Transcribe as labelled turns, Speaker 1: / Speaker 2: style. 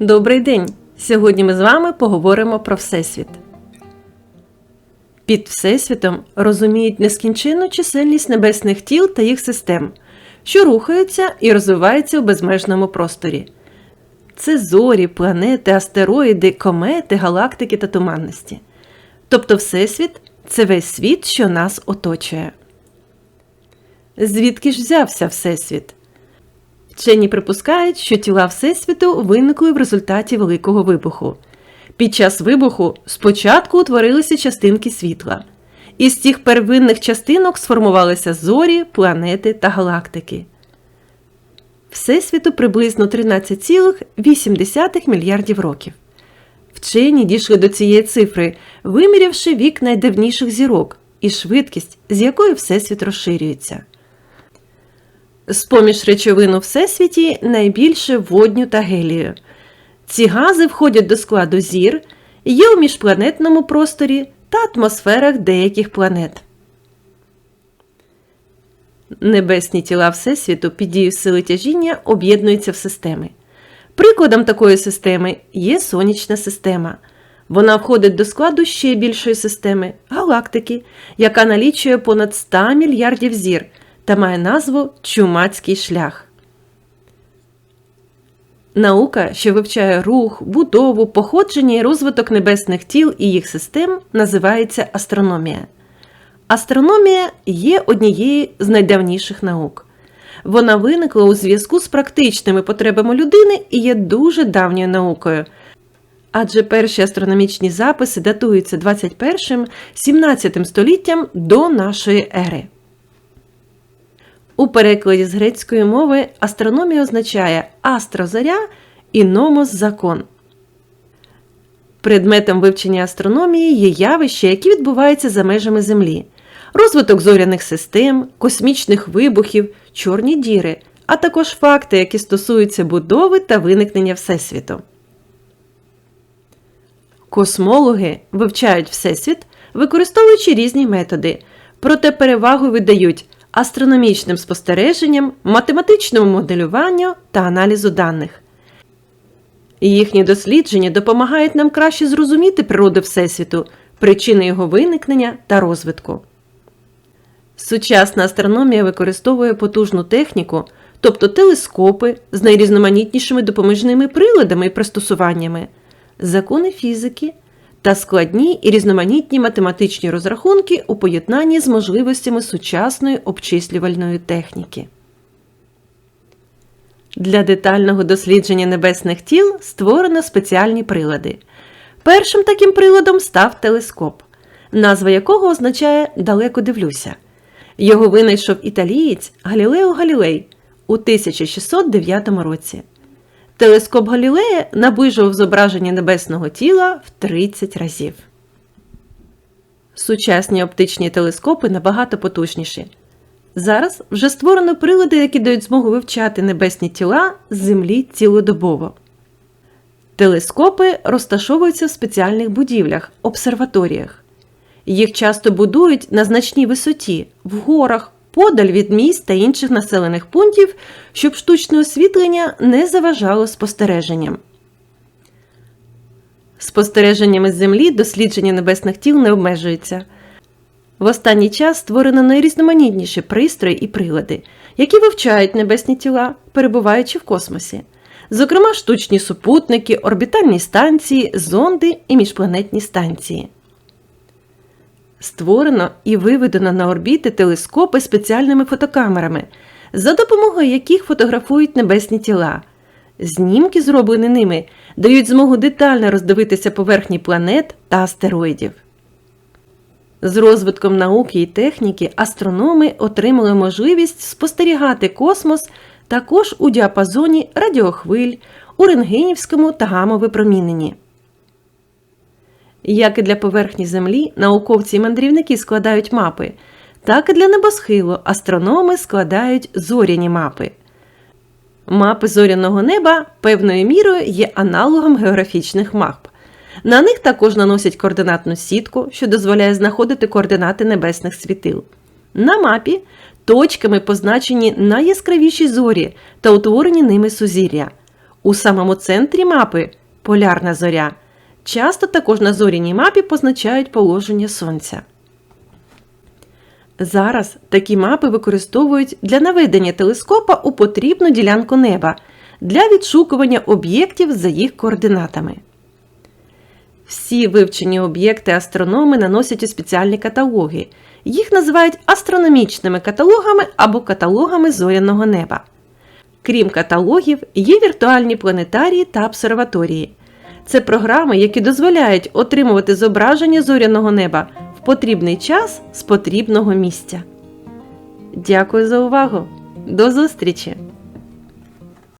Speaker 1: Добрий день! Сьогодні ми з вами поговоримо про Всесвіт. Під Всесвітом розуміють нескінченну чисельність небесних тіл та їх систем, що рухаються і розвиваються у безмежному просторі. Це зорі, планети, астероїди, комети, галактики та туманності. Тобто Всесвіт це весь світ, що нас оточує. Звідки ж взявся Всесвіт? Вчені припускають, що тіла Всесвіту виникли в результаті Великого вибуху. Під час вибуху спочатку утворилися частинки світла. Із цих первинних частинок сформувалися зорі, планети та галактики. Всесвіту приблизно 13,8 мільярдів років. Вчені дійшли до цієї цифри, вимірявши вік найдавніших зірок і швидкість, з якою Всесвіт розширюється. З-поміж речовин у Всесвіті найбільше водню та гелію. Ці гази входять до складу зір, є у міжпланетному просторі та атмосферах деяких планет. Небесні тіла Всесвіту під дією сили тяжіння об'єднуються в системи. Прикладом такої системи є сонячна система. Вона входить до складу ще більшої системи галактики, яка налічує понад 100 мільярдів зір та має назву Чумацький шлях. Наука, що вивчає рух, будову, походження і розвиток небесних тіл і їх систем, називається астрономія. Астрономія є однією з найдавніших наук. Вона виникла у зв'язку з практичними потребами людини і є дуже давньою наукою. Адже перші астрономічні записи датуються 21-17 століттям до нашої ери. У перекладі з грецької мови астрономія означає астрозаря і номос закон. Предметом вивчення астрономії є явища, які відбуваються за межами Землі, розвиток зоряних систем, космічних вибухів, чорні діри, а також факти, які стосуються будови та виникнення Всесвіту. Космологи вивчають Всесвіт, використовуючи різні методи, проте перевагу віддають астрономічним спостереженням, математичному моделюванню та аналізу даних. Їхні дослідження допомагають нам краще зрозуміти природу Всесвіту, причини його виникнення та розвитку. Сучасна астрономія використовує потужну техніку, тобто телескопи з найрізноманітнішими допоміжними приладами і пристосуваннями, закони фізики та складні і різноманітні математичні розрахунки у поєднанні з можливостями сучасної обчислювальної техніки. Для детального дослідження небесних тіл створено спеціальні прилади. Першим таким приладом став телескоп, назва якого означає далеко дивлюся. Його винайшов італієць Галілео Галілей у 1609 році. Телескоп Галілея наближував зображення небесного тіла в 30 разів. Сучасні оптичні телескопи набагато потужніші. Зараз вже створено прилади, які дають змогу вивчати небесні тіла з Землі цілодобово. Телескопи розташовуються в спеціальних будівлях, обсерваторіях. Їх часто будують на значній висоті, в горах, подаль від міст та інших населених пунктів, щоб штучне освітлення не заважало спостереженням. Спостереженнями з Землі дослідження небесних тіл не обмежується. В останній час створено найрізноманітніші пристрої і прилади, які вивчають небесні тіла, перебуваючи в космосі, зокрема штучні супутники, орбітальні станції, зонди і міжпланетні станції. Створено і виведено на орбіти телескопи спеціальними фотокамерами, за допомогою яких фотографують небесні тіла. Знімки, зроблені ними, дають змогу детально роздивитися поверхні планет та астероїдів. З розвитком науки і техніки астрономи отримали можливість спостерігати космос також у діапазоні радіохвиль, у рентгенівському та гамовипроміненні. Як і для поверхні Землі, науковці і мандрівники складають мапи, так і для небосхилу астрономи складають зоряні мапи. Мапи зоряного неба певною мірою є аналогом географічних мап. На них також наносять координатну сітку, що дозволяє знаходити координати небесних світил. На мапі точками позначені найяскравіші зорі та утворені ними сузір'я. У самому центрі мапи полярна зоря. Часто також на зоряній мапі позначають положення сонця. Зараз такі мапи використовують для наведення телескопа у потрібну ділянку неба для відшукування об'єктів за їх координатами. Всі вивчені об'єкти астрономи наносять у спеціальні каталоги. Їх називають астрономічними каталогами або каталогами зоряного неба. Крім каталогів, є віртуальні планетарії та обсерваторії. Це програми, які дозволяють отримувати зображення зоряного неба в потрібний час з потрібного місця. Дякую за увагу! До зустрічі!